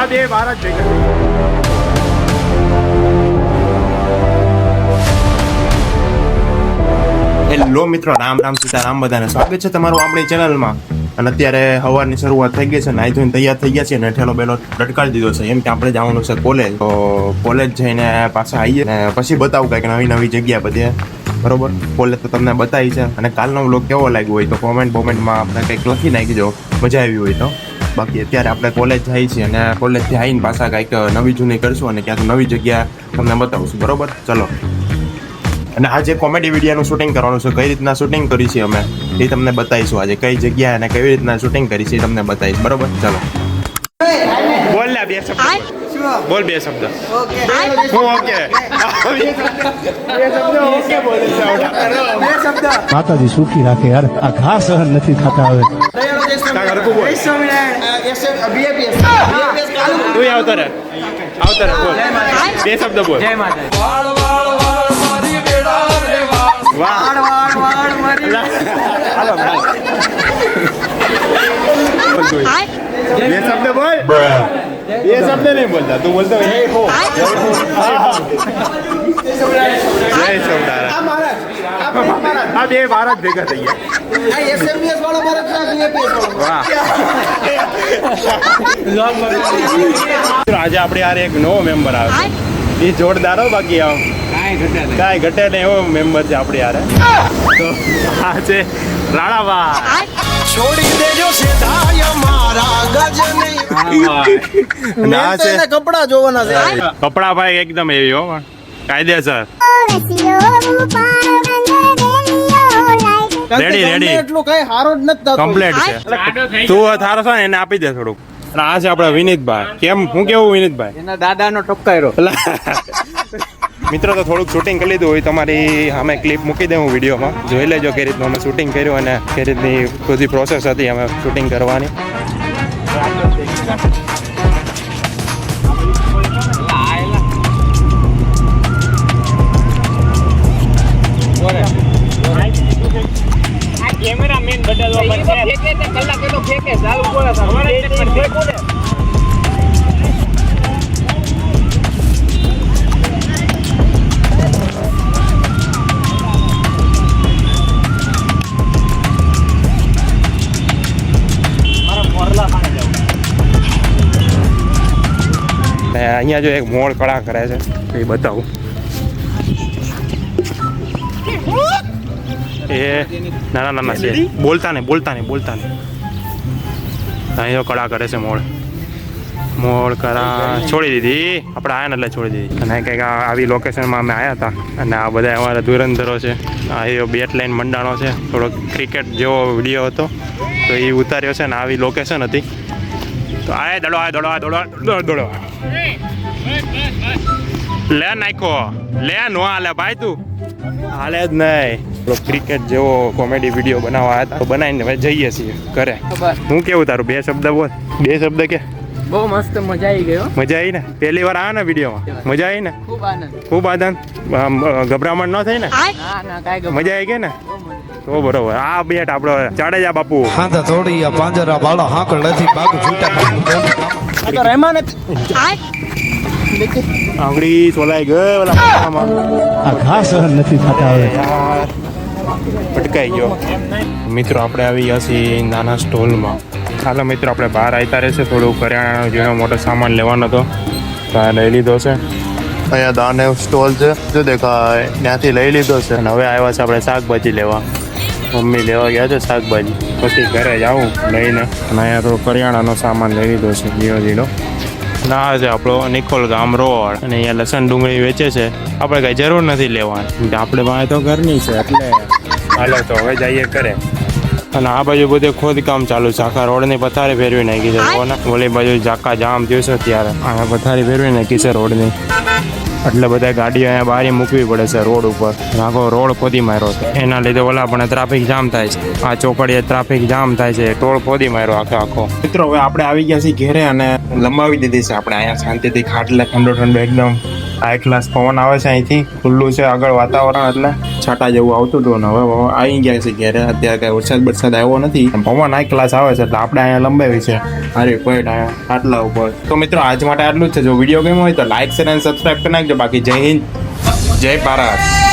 આ બે ભેગા હેલો મિત્રો, રામ રામ સીતારામ, બધાને સ્વાગત છે તમારું આપણી ચેનલમાં. અને અત્યારે સવારની શરૂઆત થઈ ગઈ છે નાઈ ધોઈને તૈયાર થઈ ગયા છે અને ઠેલો બેલો લટકાવી દીધો છે. એમ કે આપણે જવાનું છે કોલેજ. તો કોલેજ જઈને પાછા આવીએ ને પછી બતાવું કંઈક નવી નવી જગ્યા બધે. બરોબર? કોલેજ તો તમને બતાવી છે. અને કાલનો વ્લોગ કેવો લાગ્યો હોય તો કોમેન્ટ બોમેન્ટમાં આપણે કંઈક લખી નાખી દો મજા આવી હોય તો. બાકી અત્યારે આપણે કોલેજ જાય છીએ અને કોલેજથી આવીને પાછા કંઈક નવી જૂની કરશું અને ક્યાંક નવી જગ્યા તમને બતાવશું. બરોબર? ચલો. અને આજે કોમેડી વિડીયોનું શૂટિંગ કરવાનું છે. કઈ રીતના શૂટિંગ કરી છે અમે? એ તમને બતાવીશું આજે. કઈ જગ્યાએ અને કેવી રીતના શૂટિંગ કરી છે એ તમને બતાવીશ. બરોબર? ચલો. બોલ લે બે શબ્દ. બોલ બે શબ્દ. હું ઓકે. બે શબ્દ ઓકે બોલે છે શબ્દ. માતાજી સુખી રાખે યાર. આ ઘા સહન નથી થતા હવે. કાંઈક હરખું બોલ. તું આવતો રે આવતો રે બોલ બે શબ્દ બોલ. વાહ. હાલો ભાઈ બોલ તું. બે શબ્દ બોલ. બે શબ્દ નહીં બોલતા તું બોલતો જય હો જય સૌરાષ્ટ્ર આ બે ભારત ભેગા થઈ ગયા. વાહ. આજે આપણે યાર એક નવો મેમ્બર આવે એ જોરદારો બાકી આમ કાંઈ ઘટે નહીં. એવો મેમ્બર છે આપણે યાર તો આ છે રાણાબા છોડી દેજો સેધાય મારા ગજને. ના છે. છે કપડા જોવાના છે. કપડા ભાઈ એકદમ એવી હો પણ કાયદેસર. રેડી રેડી એટલું કઈ હારો જ નથી થતો. કમ્પ્લીટ છે. તું થારો છે ને એને આપી દે થોડુંક. અને આ છે આપણા વિનીતભાઈ. કેમ હું કેવું વિનીતભાઈ? એના દાદાનો ટપકાયરો મિત્રો તો થોડુંક શૂટિંગ કરી લીધું હોય તમારી અમે ક્લિપ મૂકી દઉં વિડીયોમાં. જોઈ લેજો કઈ રીતનું અમે શૂટિંગ કર્યું અને કઈ રીતની બધી પ્રોસેસ હતી અમે શૂટિંગ કરવાની. ને અહીંયા જો એક મોળ કળા કરે છે. એ બતાવું. એ નાના નાના છે. બોલતા ને બોલતા ને બોલતા ને અહીંયા કળા કરે છે મોળ મોળ કળા છોડી દીધી. આપણે આયા એટલે છોડી દીધી. અને કંઈક આ- આવી લોકેશનમાં અમે આવ્યા હતા. અને આ બધા અમારા ધુરંધરો છે. આ એ બેટ લાઈન મંડાણો છે. થોડોક ક્રિકેટ જેવો વીડિયો હતો. તો એ ઉતાર્યો છે ને આવી લોકેશન હતી. તો આય દડો આય દડો આ દડો દડો. લે નાખો લે નો હાલે ભાઈ તું. હાલે જ નહીં. ક્રિકેટ જેવો કોમેડી વીડિયો બનાવવા આવ્યા હતા બનાવીને હવે જઈએ છીએ ઘરે. હું કેવું તારું? બે શબ્દ બોલ. બે શબ્દ કે? બહુ મસ્ત મજા આવી ગયો મજા આવી ને? પહેલી વાર આવ્યા ને વિડીયોમાં મજા આવી ને? ખૂબ આનંદ. ખૂબ આનંદ. ગભરામણ ન થઈ ને? ના ના કાંઈ ગમે મજા આવી ગઈ ને? તો બરોબર. આ બેટ આપણો જાડેજા બાપુ. હાંધા થોડી આ પાંજરા બાળા હાંકળ નથી બાગ છૂટા આંગળી સોલાઈ ગઈ ઓલા આ નથી થતા હવે. યાર ભટકાઈ ગયો. મિત્રો આપણે આવી ગયા છીએ નાના સ્ટોલમાં. ચાલો મિત્રો આપણે બહાર આવતા રહેશે. થોડું કરિયાણાનો જેનો મોટો સામાન લેવાનો હતો. તો આ લઈ લીધો છે. અહીંયા દાને સ્ટોલ છે. જો દેખાય ત્યાંથી લઈ લીધો છે. અને હવે આવ્યા છે આપણે શાકભાજી લેવા. મમ્મી લેવા ગયા છે શાકભાજી. પછી ઘરે જાઉં લઈને. અને અહીંયા તો કરિયાણાનો સામાન લઈ લીધો છે ઝીણો ઝીણો ના છે આપણો નિકોલ ગામ રોડ. અને અહીંયા લસણ ડુંગળી વેચે છે. આપણે કઈ જરૂર નથી લેવાની. આપણે પાસે તો ઘરની છે એટલે. હાલો તો હવે જઈએ કરે અને આ બાજુ બધે ખોદકામ ચાલુ છે. આખા રોડની પથારી ફેરવી નાખી છે ઓલી બાજુ ઝાકા જામ થયું છે ત્યારે આ પથારી ફેરવી નાખી છે રોડની. એટલે બધા ગાડીઓ અહીંયા બારી મૂકવી પડે છે રોડ ઉપર. આખો રોડ ખોદી માર્યો છે. એના લીધે ઓલા પણ ટ્રાફિક જામ થાય છે. આ ચોકડીએ ટ્રાફિક જામ થાય છે. ટોળ ખોદી માર્યો આખો આખો. મિત્રો, હવે આપણે આવી ગયા છીએ ઘેરે અને લંબાવી દીધી છે. આપણે અહીંયા શાંતિથી ખાટલે ઠંડો ઠંડો એકદમ હાઈ ક્લાસ પવન આવે છે અહીંથી. ખુલ્લું છે આગળ વાતાવરણ એટલે છાટા જેવું આવતું હતું ને હવે આવી ગયા છે ઘેરે. અત્યારે કઈ વરસાદ વરસાદ આવ્યો નથી. પવન હાઈ ક્લાસ આવે છે એટલે આપણે અહીંયા લંબાવી છે. અરે કોઈ આટલા ઉપર. તો મિત્રો આજ માટે આટલું જ છે. જો વીડિયો ગમ્યો હોય તો લાઈક શેર અને સબસ્ક્રાઈબ કરી નાખજો. બાકી જય હિન્દ, જય ભારત.